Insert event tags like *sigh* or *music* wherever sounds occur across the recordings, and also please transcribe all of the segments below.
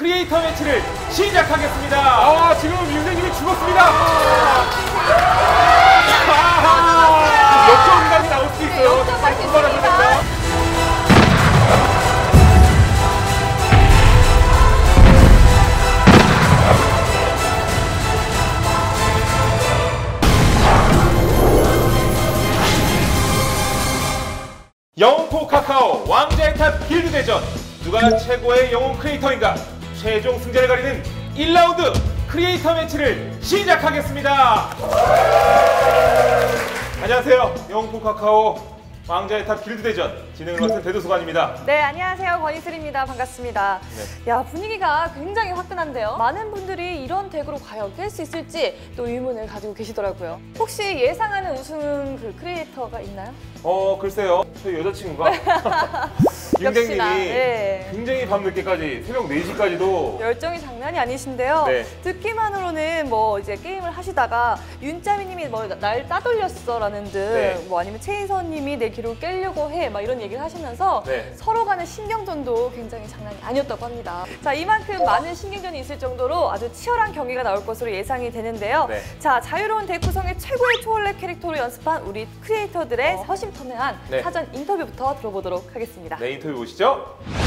크리에이터 매치를 시작하겠습니다. 아 지금 윤생님이 죽었습니다. 아, 역전까지 나올 수 있어요. 출발하셔야 있습니다. 됩니다. 영웅포 카카오 왕자의 탑 길드 대전 누가 최고의 영웅 크리에이터인가 최종 승자를 가리는 1라운드 크리에이터 매치를 시작하겠습니다. 안녕하세요. 영웅포 카카오 왕자의 탑 길드 대전 진행을 맡은 대도수관입니다 네, 안녕하세요. 권희슬입니다. 반갑습니다. 네. 야, 분위기가 굉장히 화끈한데요. 많은 분들이 이런 덱으로 과연 깰 수 있을지 또 의문을 가지고 계시더라고요. 혹시 예상하는 우승 그 크리에이터가 있나요? 어 글쎄요 저희 여자친구가 *laughs* 윤댕님이 역시나, 네. 굉장히 밤늦게까지 새벽 4시까지도 열정이 장난이 아니신데요. 네. 듣기만으로는 뭐 이제 게임을 하시다가 윤짜미님이 뭐 날 따돌렸어라는 듯, 네. 뭐 아니면 최희선님이 내 기록을 깨려고 해, 막 이런 얘기를 하시면서 네. 서로 간의 신경전도 굉장히 장난이 아니었다고 합니다. 자, 이만큼 많은 신경전이 있을 정도로 아주 치열한 경기가 나올 것으로 예상이 되는데요. 네. 자, 자유로운 덱 구성의 최고의 초월렉 캐릭터로 연습한 우리 크리에이터들의 허심탄회한 네. 사전 인터뷰부터 들어보도록 하겠습니다. 네 인터뷰 보시죠 어,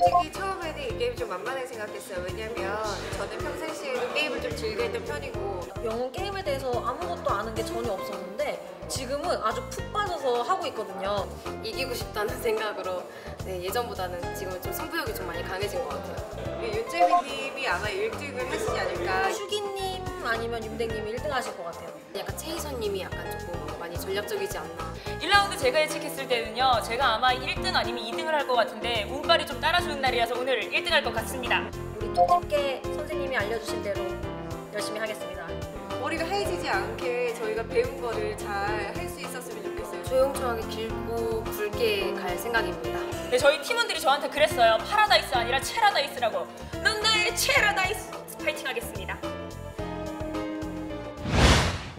솔직히 처음에는 이 게임 좀 만만하게 생각했어요. 왜냐면 저는 평상시에도 게임을 좀 즐겨 했던 편이고 영웅 게임에 대해서 아무것도 아는 게 전혀 없었는데 지금은 아주 푹 빠져서 하고 있거든요. 이기고 싶다는 *laughs* 생각으로 네, 예전보다는 지금은 좀 승부욕이 좀 많이 강해진 것 같아요. 윤재민님이 아마 1등을 하시지 않을까. 슈기님 아니면 윤댕님이 1등 하실 것 같아요. 약간 최희선님이 약간 조금 많이 전략적이지 않나. 1라운드 제가 예측했을 때는요 제가 아마 1등 아니면 2등을 할 것 같은데 운빨이 좀 따라주는 날이라서 오늘 1등 할 것 같습니다 우리 뚜껍게 선생님이 알려주신 대로 열심히 하겠습니다. 머리가 하얘지지 않게 저희가 배운 거를 잘 할 수 있었으면 좋겠어요. 조용조용하게 길고 굵게 갈 생각입니다. 네, 저희 팀원들이 저한테 그랬어요 파라다이스 아니라 체라다이스라고 넌 나의 체라다이스 파이팅 하겠습니다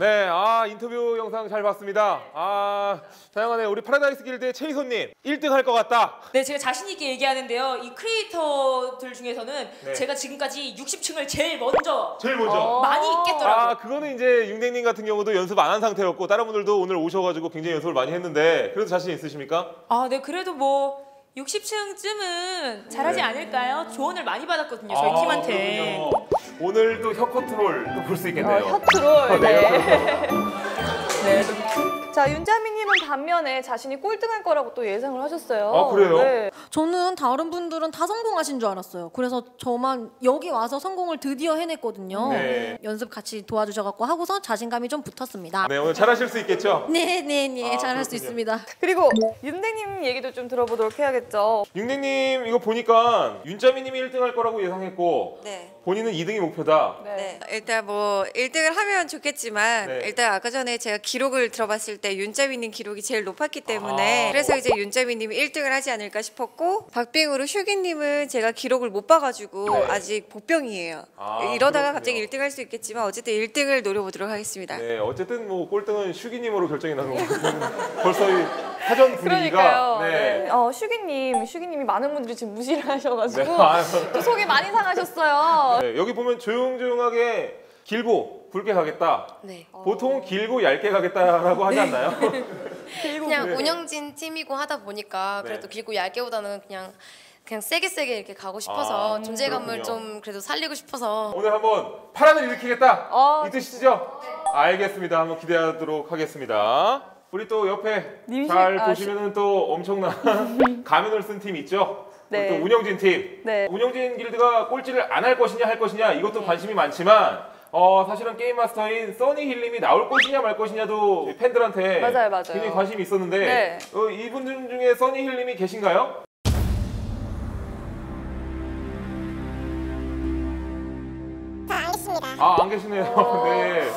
네, 아 인터뷰 영상 잘 봤습니다. 아 다양하네 우리 파라다이스 길드의 최희선님 1등 할 것 같다. 네 제가 자신 있게 얘기하는데요 이 크리에이터들 중에서는 네. 제가 지금까지 60층을 제일 먼저 제일 먼저. 어. 많이 깼더라고요 아 그거는 이제 융댕님 같은 경우도 연습 안 한 상태였고 다른 분들도 오늘 오셔가지고 굉장히 연습을 많이 했는데 그래도 자신 있으십니까? 아, 네 그래도 뭐 60층쯤은 잘하지 네. 않을까요? 조언을 많이 받았거든요 저희 아, 팀한테 그렇군요. 오늘 또 혀 컨트롤 또볼수 있겠네요. 어, 혀트롤. 네. 네. *laughs* 네. 자, 윤자미님은 반면에 자신이 꼴등할 거라고 또 예상을 하셨어요. 아, 그래요? 네. 저는 다른 분들은 다 성공하신 줄 알았어요. 그래서 저만 여기 와서 성공을 드디어 해냈거든요. 네. 연습 같이 도와주셔갖고 하고서 자신감이 좀 붙었습니다. 네 오늘 잘하실 수 있겠죠? *laughs* 네, 네, 네, 아, 잘할 수 그렇군요. 있습니다. 그리고 윤댕님 얘기도 좀 들어보도록 해야겠죠. 융댕님 이거 보니까 윤자미님이 1등 할 거라고 예상했고 네. 본인은 2등이 목표다. 네. 일단 뭐 1등을 하면 좋겠지만 네. 일단 아까 전에 제가 기록을 들어봤을 때 윤자미님 기록이 제일 높았기 때문에 아. 그래서 이제 윤자미님이 1등을 하지 않을까 싶었고 박빙으로 슈기님은 제가 기록을 못 봐가지고 네. 아직 복병이에요. 아, 이러다가 그렇군요. 갑자기 1등 할 수 있겠지만 어쨌든 1등을 노려보도록 하겠습니다. 네, 어쨌든 뭐 꼴등은 슈기님으로 결정이 나는 거고 *laughs* 벌써 이 사전 분위기가 그러니까요. 네. 네. 어, 슈기님, 슈기님이 많은 분들이 지금 무시를 하셔가지고 네. 아유. 또 속이 많이 상하셨어요. 네, 여기 보면 조용조용하게 길고 굵게 가겠다. 네. 보통은 길고 얇게 가겠다라고 하지 않나요? *laughs* 그냥 네. 운영진 팀이고 하다 보니까 그래도 네. 길고 얇게보다는 그냥 그냥 세게 세게 이렇게 가고 싶어서 아, 존재감을 그렇군요. 좀 그래도 살리고 싶어서 오늘 한번 파란을 일으키겠다. 어, 이 뜻이죠? 알겠습니다. 한번 기대하도록 하겠습니다. 우리 또 옆에 님식- 잘 아, 보시면은 또 엄청난 *laughs* 가면을 쓴 팀 있죠? 네. 또 운영진 팀. 네. 운영진 길드가 꼴찌를 안 할 것이냐 할 것이냐 이것도 관심이 많지만 어 사실은 게임 마스터인 써니 힐님이 나올 것이냐 말 것이냐도 팬들한테 맞아요, 맞아요. 굉장히 관심이 있었는데 네. 어, 이분들 중에 써니 힐님이 계신가요? 아, 안 계시네요. *laughs* 네.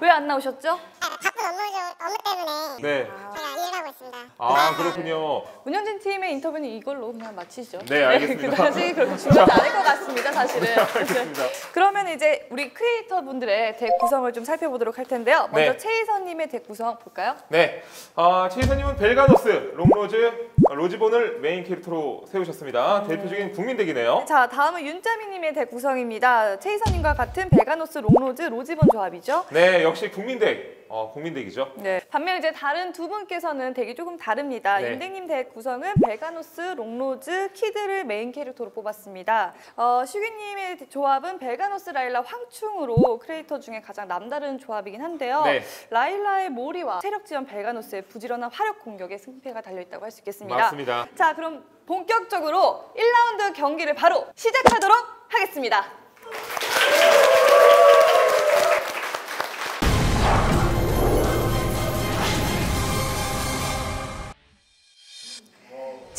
왜 안 나오셨죠? 바쁜 업무 중 업무 때문에 네. 제가 일하고 하고 있습니다. 아 그렇군요. 운영진 팀의 인터뷰는 이걸로 그냥 마치죠. 네, 알겠습니다. 그다지 그렇게 중요하지 않을 것 같습니다, 사실은. 네, 알겠습니다. *laughs* 그러면 이제 우리 크리에이터 분들의 덱 구성을 좀 살펴보도록 할 텐데요. 먼저 네. 최희선님의 덱 구성 볼까요? 네, 아, 최희선님은 벨가노스, 롱로즈, 아, 로지본을 메인 캐릭터로 세우셨습니다. 대표적인 국민 덱이네요. 자, 다음은 윤자미님의 덱 구성입니다. 최희선님과 같은 벨가노스, 롱로즈, 로지본 조합이죠. 네, 역시 국민 덱, 어, 국민 덱이죠. 네. 반면 이제 다른 두 분께서는 덱이 조금 다릅니다. 네. 윤댕님 덱 구성은 벨가노스, 롱로즈, 키드를 메인 캐릭터로 뽑았습니다. 어, 슈기님의 조합은 벨가노스, 라일라, 황충으로 크리에이터 중에 가장 남다른 조합이긴 한데요. 네. 라일라의 모리와 체력 지원 벨가노스의 부지런한 화력 공격에 승패가 달려있다고 할 수 있겠습니다. 맞습니다. 자, 그럼 본격적으로 1라운드 경기를 바로 시작하도록 하겠습니다.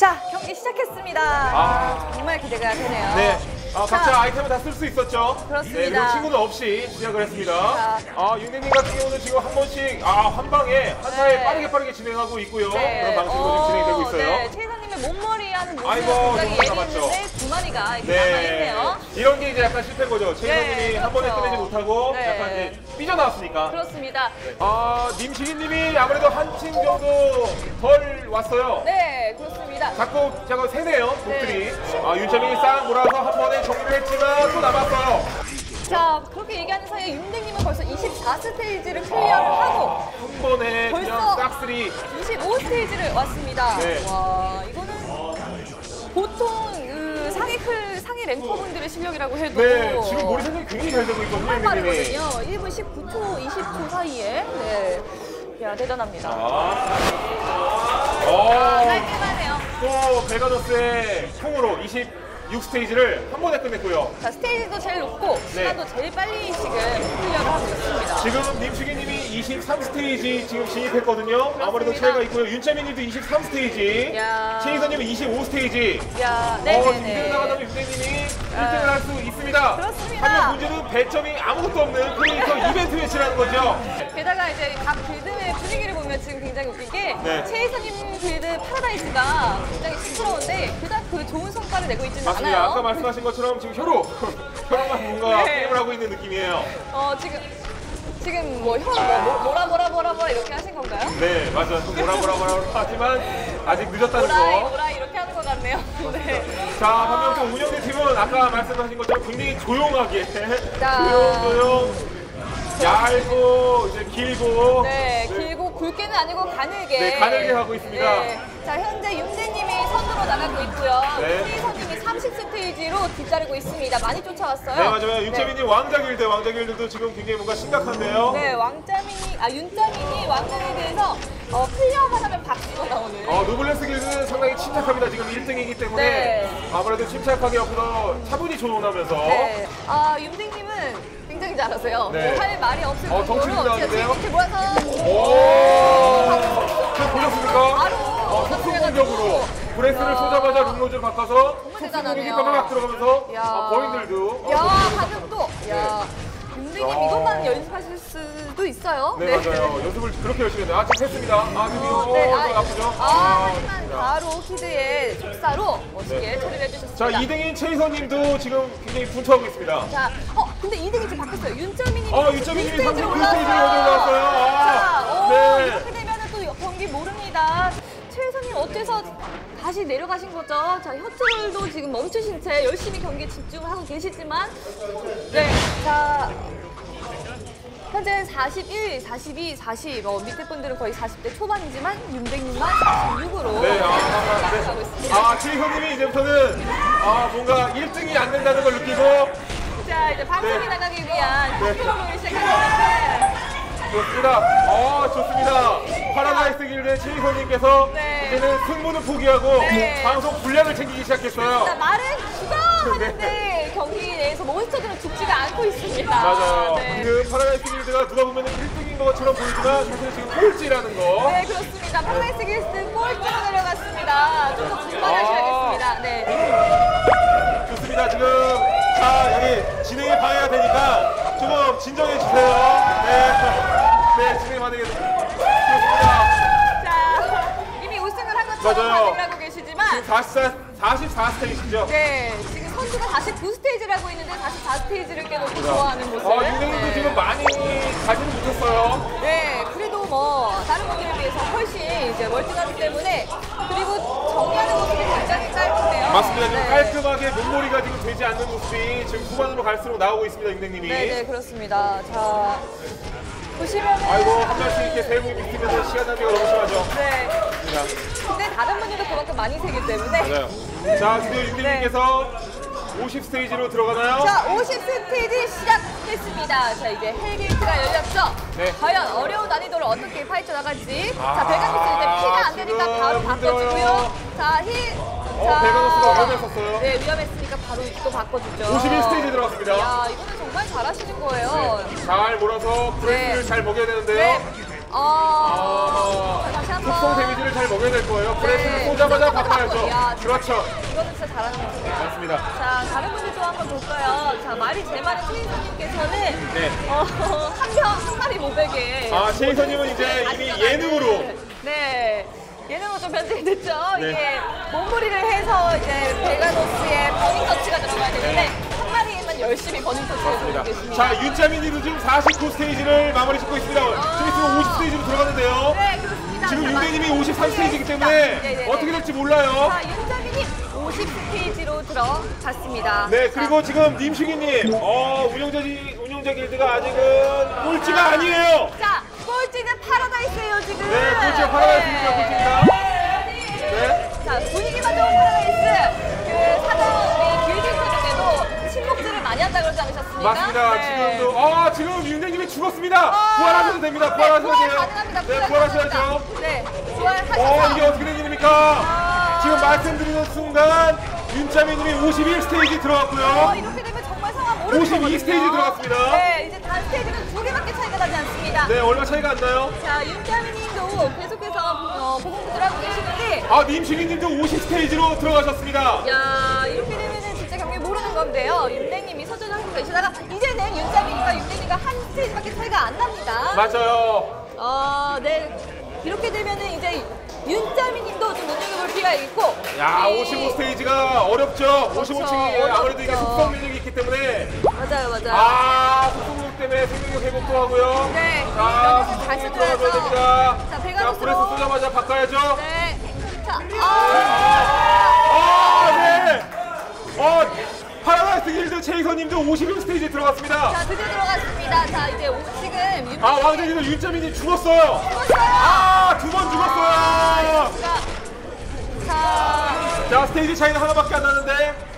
자, 경기 시작했습니다. 아. 정말 기대가 되네요. 네. 아, 각자 자. 아이템을 다 쓸 수 있었죠. 그렇습니다. 네, 그리고 친구는 없이 시작을 했습니다. 자. 아, 윤대님 같은 경우는 지금 한 번씩 아, 한 방에 한 타에 네. 빠르게 빠르게 진행하고 있고요. 네. 그런 방식으로 어, 지금 진행이 되고 있어요. 네, 최선님의 몸머리 하는 모습 아이고, 굉장히 남았죠. 예리했는데 두 마리가 이렇게 남아있네요. 이런 게 이제 약간 실패인 거죠. 네, 한 번에 그렇죠. 끝내지 못하고 네. 약간 이제 삐져나왔으니까. 그렇습니다. 아, 님식이님이 아무래도 한 팀 정도 덜 왔어요. 네, 그렇습니다. 자꾸 자꾸 세네요, 곡들이. 아, 윤철민이 싹 몰아서 한 번에 정리를 했지만 또 남았어요. 자, 그렇게 얘기하는 사이에 윤댕님은 벌써 24스테이지를 클리어를 하고 한 번에 벌써? 그냥 싹쓸이. 25스테이지를 왔습니다. 네. 와, 이거는 보통 그 상위 클 상위 랭커분들의 실력이라고 해도 네, 지금 머리 생각이 굉장히 잘 되고 있거든요, 정말 윤댕님이. 빠르거든요. 1분 19초, 20초 사이에. 네. 야, 대단합니다. 아. 아, 어, 깔끔하네요. 또 베가더스의 총으로 26스테이지를 한 번에 끝냈고요. 자, 스테이지도 제일 높고 시간도 제일 빨리 지금 클리어를 하고 있습니다. 지금 님식이님이 23스테이지 지금 진입했거든요. 아무래도 차이가 있고요. 윤채민님도 23스테이지. 야. 최희선님은 25스테이지. 야, 어, 네네네. 이대로 나가다면 윤대님이 1등을 할 수 있습니다. 그렇습니다. 하지만 문제는 배점이 아무것도 없는 크리에이터 이벤트 매치라는 거죠. 게다가 이제 각 빌드의 분위기를 보면 지금 굉장히 웃긴 게 네. 최희선님 빌드 파라다이스가 굉장히 시끄러운데 그닥 그 좋은 성과를 내고 있지는 맞습니다. 않아요. 아까 말씀하신 것처럼 지금 혀로 혀로만 뭔가 네. 게임을 하고 있는 느낌이에요. 어 지금 지금 뭐 혀, 뭐, 뭐라 뭐라 뭐라 뭐라 이렇게 하신 건가요? 네, 맞아요. 좀 뭐라 뭐라 뭐라 하지만 아직 늦었다는 뭐라이 거. 뭐라 이렇게 하는 것 같네요. *laughs* 네. 자, 반면 또 운영대 팀은 아까 말씀하신 것처럼 굉장히 조용하게 자. 조용 조용 얇고 이제 길고 네, 굵게는 아니고 가늘게. 네, 가늘게 하고 있습니다. 네. 자, 현재 윤재님이 선두로 나가고 있고요. 네. 최희선님이 30스테이지로 뒤따르고 있습니다. 많이 쫓아왔어요. 네 맞아요 윤채민이 왕자길드 왕자길드도 지금 굉장히 뭔가 심각한데요 네, 왕자민이, 아, 윤자민이 왕자에 대해서 어, 클리어만 하면 박수가 나오는. 어, 노블레스 길드는 상당히 침착합니다 지금 1등이기 때문에 네. 아무래도 침착하게 옆에서 차분히 조언하면서 네. 아, 윤댕님은 굉장히 잘하세요. 네. 뭐할 말이 없을 어, 정도로 정신이 나는데요? 이렇게 모아서 오저 보셨습니까? 바로 어, 속수 공격으로 브레스를 쏘자마자 rum로즈 바꿔서 속수 공격이 대단하네요. 들어가면서 야. 어, 거인들도 어, 야, 방금 또. 야. 윤댕님 야. 이것만 연습하실 수도 있어요. 네, 맞아요 연습을 그렇게 열심히 했네요 아 지금 했습니다 아 이거 어, 네, 어, 아, 나쁘죠? 아, 하지만 좋습니다. 바로 키드의 촉사로 멋지게 처리를 해주셨습니다. 자 2등인 최희선 님도 지금 굉장히 분투하고 있습니다 자, 어, 근데 2등이 지금 바뀌었어요. 윤정민님이 어, 2스테이지로 39 올라왔어요. 아, 네. 이렇게 되면 또 경기 모릅니다. 최혜선님 어째서 다시 내려가신 거죠? 자, 혀틀도 지금 멈추신 채 열심히 경기에 집중을 하고 계시지만 네, 자 현재 41, 42, 40, 어, 밑에 분들은 거의 40대 초반이지만 윤백님만 46으로 네, 아, 아, 나가고 네. 있습니다. 아, 최희선님이 이제부터는 아, 뭔가 1등이 안 된다는 걸 느끼고 자, 이제 방송이 네. 나가기 위한 네. 컨트롤을 시작하는데 좋습니다. 어, 좋습니다. 파라다이스 길드의 최희선님께서 네. 이제는 승부는 포기하고 네. 방송 분량을 챙기기 시작했어요. 자, 말은 죽어 하는데 경기 내에서 몬스터들은 죽지가 않고 있습니다. 맞아요. 네. 지금 파라다이스 길드가 누가 보면 1등인 것처럼 보이지만 사실 지금 꼴찌라는 거. 네, 그렇습니다. 파라다이스 길스 꼴찌로 내려갔습니다. 좀 더 분발하셔야겠습니다. 네. 좋습니다. 지금 자 여기 진행이 방해가 되니까 조금 진정해 주세요. 네, 네 진행. 좋습니다. 자, 선수처럼 맞아요. 반응을 하고 계시지만 44, 44 스테이지죠. 네, 지금 선수가 49스테이지를 하고 있는데 44스테이지를 깨놓고 좋아하는 모습. 어, 윤행님도 네. 지금 많이 가지는 못했어요. 네, 뭐 다른 분들에 비해서 훨씬 이제 멀티가기 때문에 그리고 정리하는 모습이 굉장히 짧은데요. 맞습니다. 지금 네. 깔끔하게 몸머리가 지금 되지 않는 모습이 지금 후반으로 갈수록 나오고 있습니다, 윤행님이. 네, 네, 그렇습니다. 자, 보시면은 아이고, 한 발씩 이렇게 세고 비키면서 시간 낭비가 너무 심하죠. 네. 자, 근데 다른 분들도 그만큼 많이 세기 때문에 맞아요. 자, 드디어 윤행님께서 50 스테이지로 들어가나요? 자, 50 스테이지 시작했습니다. 자, 이제 헬게이트가 열렸죠? 네. 과연 어려운 난이도를 어떻게 파헤쳐 나갈지. 아, 자, 베가노스 이제 피가 안 되니까 바로. 바꿔주고요. 자, 힐. 어, 베가노스가 위험했었어요. 네, 위험했으니까 바로 또 바꿔주죠. 51 스테이지 들어갔습니다. 야, 이거는 정말 잘하시는 거예요. 잘 몰아서 브레이크를 네. 잘 먹여야 되는데요. 네. 어. 아, 자, 다시 한 번. 속성 데미지를 잘 먹여야 될 거예요. 브레이크를 네. 쏘자마자 바꿔야죠. 그렇죠. 이거는 진짜 잘하는 거죠. 맞습니다. 자, 다른 분들 좀 한번 볼까요? 자, 말이 제 말은 최인선님께서는 네. 어, *laughs* 한 명, 한 마리 500에. 아, 최희선님은 이제 이미 예능으로. 네. 예능으로 좀 변질이 됐죠. 네. 이게 몸무리를 해서 이제 베가노스의 버닝 터치가 들어가야 되는데 한 마리에만 열심히 버닝 터치를 계십니다. 자, 윤자민님도 지금 49 스테이지를 마무리 짓고 있습니다. 좀 있으면 50 스테이지로 들어가는데요. 네, 그렇습니다. 지금 자, 윤대님이 마지막 53 스테이지이기 때문에 네, 네, 네. 어떻게 될지 몰라요. 자, 윤자민이 50 스테이지로 들어갔습니다. 네, 그리고 지금 님식이님, 어, 운영자, 운영자 길드가 아직은 꼴찌가 아니에요. 자, 꼴찌는 파라다이스예요, 지금. 네, 꼴찌가 파라다이스입니다, 꼴찌입니다. 네. 자, 분위기가 좋은 파라다이스. 그 사전 우리 길드 중에도 친목질을 많이 한다 그러지 않으셨습니까? 맞습니다. 네. 지금도, 아, 지금 윤대님이 죽었습니다. 부활하셔도 됩니다. 부활하셔도 부활 돼요. 가능합니다. 네, 부활하셔야죠. 네, 부활하셔서. 어, 이게 어떻게 된 일입니까? 아. 지금 말씀드리는 순간 윤자민님이 51 스테이지 어, 들어갔고요. 이렇게 되면 정말 상황 모르는 52 거거든요. 스테이지 들어갔습니다. 네, 이제 단 스테이지는 두 개밖에 차이가 나지 않습니다. 네, 얼마 차이가 안 나요? 자, 윤자민님도 계속해서 어, 보공부들 하고 계시는데 아, 님식이님도 50 스테이지로 들어가셨습니다. 야 이렇게 되면은 진짜 경기 모르는 건데요. 윤댕님이 서전하고 계시다가 이제는 윤자민과 윤댕이가 한 스테이지밖에 차이가 안 납니다. 맞아요. 어, 네. 이렇게 되면은 이제 윤자민님도 좀 눈여겨볼 필요가 있고. 야, 이- 55 스테이지가 어렵죠. 55층이 어렵죠. 아무래도 이게 속성 면역이 있기 때문에 맞아요, 맞아요. 아, 속성 면역 때문에 생명력 회복도 하고요. 네, 자, 속성이 쓰셔야죠. 들어가줘야 됩니다. 자, 자, 베가노스로. 브레스 쏘자마자 바꿔야죠. 네. 자, 아. 아, 네. 어, 길드 최희선님도 51 스테이지에 들어갔습니다. 자, 드디어 들어갔습니다. 자, 이제 오- 지금 윤 아, 왕자님도 윤자민이 죽었어요. 죽었어요. 아, 두 번 죽었어요. 자, 자, 자, 스테이지 차이는 하나밖에 안 나는데.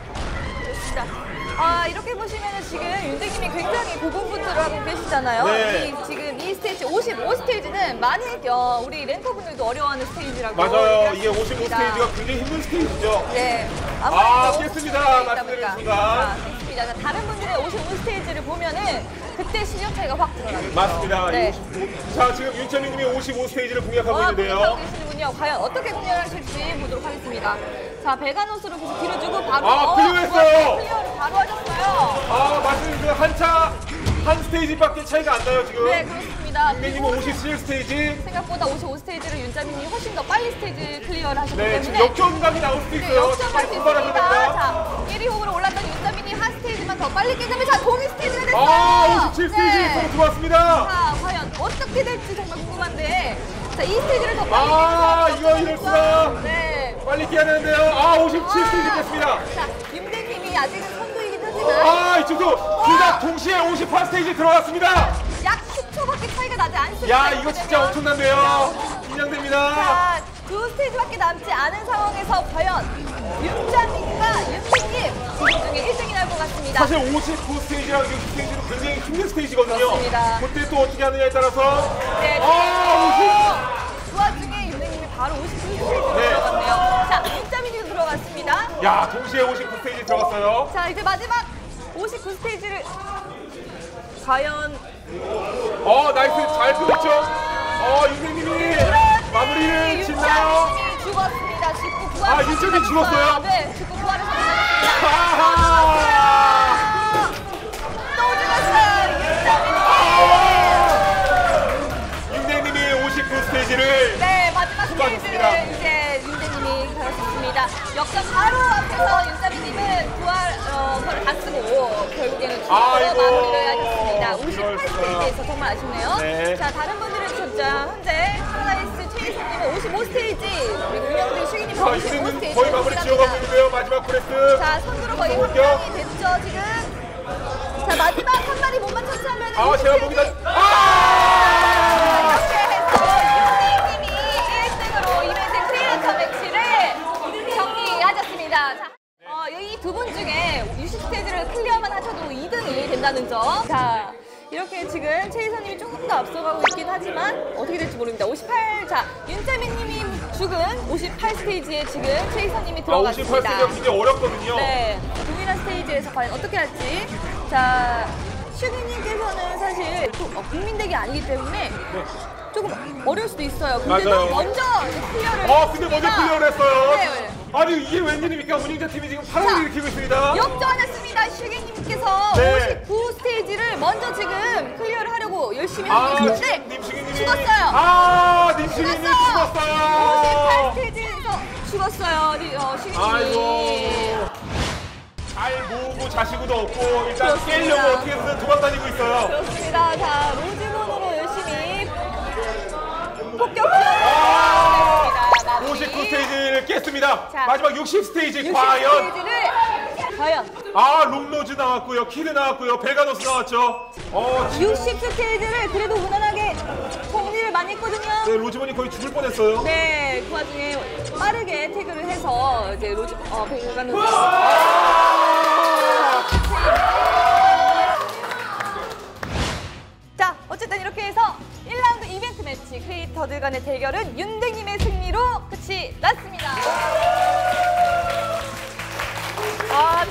아 이렇게 보시면은 지금 윤대님이 굉장히 고군분투를 하고 계시잖아요. 네. 이, 지금 이 스테이지 55 스테이지는 많이 어, 우리 랭커분들도 어려워하는 스테이지라고. 맞아요. 이게 수55 있습니다. 스테이지가 굉장히 힘든 스테이지죠. 네. 아, 깼습니다. 있다 말씀드린 보니까. 자, 다른 분들의 55 스테이지를 보면은 그때 실력 차이가 확 드러나죠. 맞습니다. 네. 55. 자, 지금 윤철민 님이 55 스테이지를 공략하고 와, 있는데요. 공략하고 계시는군요. 과연 어떻게 공략하실지 보도록 하겠습니다. 자, 베가노스로 계속 뒤로 주고 바로. 아, 어, 클리어했어요. 클리어를 바로 하셨어요. 아, 맞습니다. 그 한차 한 스테이지밖에 차이가 안 나요, 지금. 네, 그렇습니다. 윤배님은 57 스테이지. 생각보다 55 스테이지를 윤자민이 훨씬 더 빨리 스테이지 클리어를 하셨기 네, 때문에 역전감이 나올 수도 네, 있어요. 역전할 수 있습니다. 자, 1위 후보로 올랐던 윤자민이 한 스테이지만 더 빨리 깨자면 자, 동일 스테이지가 됐어요. 아, 57 스테이지 네. 서로 들어왔습니다. 자, 과연 어떻게 될지 정말 궁금한데 자, 이 스테이지를 더 빨리 아, 이거 이럴 수가. 네. 빨리 깨야 되는데요. 아, 57 스테이지 깼습니다. 자, 윤대님이 아직은 선두이긴 하지만 아, 이쪽도 둘 다 동시에 58 스테이지 들어갔습니다. 약 10초밖에 차이가 나지 않습니다. 야, 이거 진짜. 엄청난데요. 긴장됩니다. 자, 두 스테이지밖에 남지 않은 상황에서 과연 윤자민과 윤민님 지금 중에 1등이 날것 같습니다. 사실 59 스테이지랑 60 스테이지도 굉장히 힘든 스테이지거든요. 그렇습니다. 그때 또 어떻게 하느냐에 따라서 네, 아, 그 와중에 윤혜님이 바로 59 스테이지로 네. 들어갔네요. 자, 윤자민이도 들어갔습니다. 야, 동시에 59 스테이지 들어갔어요. 자, 이제 마지막 59 스테이지를 과연 어, 나이스 잘 끊었죠. 어, 유명님이 마무리를 짓나요? 윤자민이 죽었습니다. 죽고 부활. 아, 윤자민 죽었어요? 네, 죽고 부활해서 나갔습니다. 아하! 또 죽었어요. 윤자민이. 윤대님이 59 스테이지를 네, 마지막. 스테이지를 이제 윤대님이 역전 바로 앞에서 윤자비님은 부활 어, 다 쓰고 결국에는 아이고, 스테이지에서 정말 아쉽네요. 네. 자 다른 분들은 진짜 현재 파라다이스 최희수님은 55스테이지 그리고 윤영들 슈기님은 자, 55스테이지 이제는 거의 마무리 지어가고 있는데요. 마지막 프레스. 자 손으로 거의. 확정이 됐죠 지금. 자 마지막 한 마리 못 맞췄지 하면 아, 제가 보기다. 아! 이렇게 해서 윤생님이 1등으로 이벤트 크리에이터 매치를 정리하셨습니다. 자, 어, 이두 분 중에 유시 스테이지를 클리어만 하셔도 2등이 된다는 점. 자, 이렇게 지금 최희선님이 조금 더 앞서가고 있긴 하지만 어떻게 될지 모릅니다. 58, 자, 윤재민님이 죽은 58 스테이지에 지금 최희선님이 아, 들어갔습니다. 58세가 굉장히 어렵거든요. 네, 동일한 스테이지에서 과연 어떻게 할지. 자, 슈기님께서는 사실 또, 어, 국민덱이 아니기 때문에 조금 어려울 수도 있어요. 근데도 맞아요. 먼저 클리어를. 아, 근데 먼저. 클리어를 했어요. 네. 아니, 이게 웬일입니까? 운영자 팀이 지금 파란을 자, 일으키고 있습니다. 역전했습니다. 슈기님께서 네. 59 스테이지를 먼저 지금 클리어를 하려고 열심히 하고 아, 계시는데 님승희님이. 죽었어요. 아, 님승희님 죽었어요. 58 죽었어요. 스테이지에서 죽었어요. 리- 어. 아이고. 잘 모으고 자시고도 없고 일단 그렇습니다. 깨려고 어떻게든 도망다니고 있어요. 그렇습니다. 자, 로즈본으로 열심히 폭격 아! 지원을 59 스테이지를 깼습니다. 자, 마지막 60 스테이지 60 과연 스테이지를 과연 아 롱로즈 나왔고요, 키드 나왔고요, 베가노스 나왔죠. 어, 지금 60 스테이지를 그래도 무난하게 정리를 많이 했거든요. 네, 로즈본이 거의 죽을 뻔했어요. 네, 그 와중에 빠르게 태그를 해서 이제 로즈 어 백가는 자, 어쨌든 이렇게 해서 1라운드 이벤트 매치 크리에이터들 간의 대결은 윤댕님의 승리로 끝이 났습니다. 아,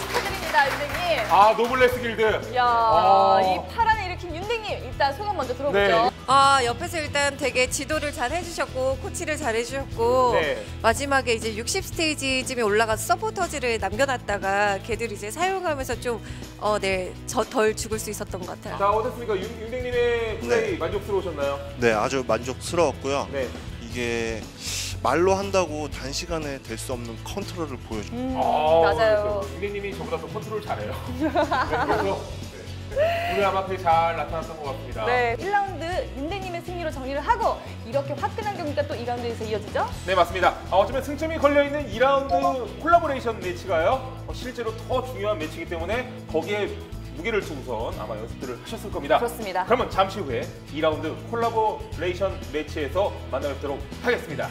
윤댕님. 아 노블레스 길드. 이야, 아. 이 파란을 일으킨 윤댕님 일단 소감 먼저 들어보죠. 네. 아 옆에서 일단 되게 지도를 잘 해주셨고 코치를 잘 해주셨고 네. 마지막에 이제 60 스테이지쯤에 올라가서 서포터즈를 남겨놨다가 걔들 이제 사용하면서 좀 어 네 저 덜 죽을 수 있었던 것 같아요. 자 어떻습니까? 윤, 윤댕님의 플레이 만족스러우셨나요? 네, 아주 만족스러웠고요. 네. 이게 말로 한다고 단시간에 될 수 없는 컨트롤을 보여줍니다. 음, 아, 맞아요. 윤댕님이 저보다 더 컨트롤 잘해요. 네, *laughs* 그래서 네, 오늘 아마 그게 잘 나타났던 것 같습니다. 네, 1라운드 윤대님의 승리로 정리를 하고 이렇게 화끈한 경기가 또 2라운드에서 이어지죠? 네 맞습니다. 아, 어쩌면 승점이 걸려 있는 2라운드 콜라보레이션 매치가요. 어, 실제로 더 중요한 매치이기 때문에 거기에 무게를 두고선 아마 연습들을 하셨을 겁니다. 그렇습니다. 그러면 잠시 후에 2라운드 콜라보레이션 매치에서 만나뵙도록 하겠습니다.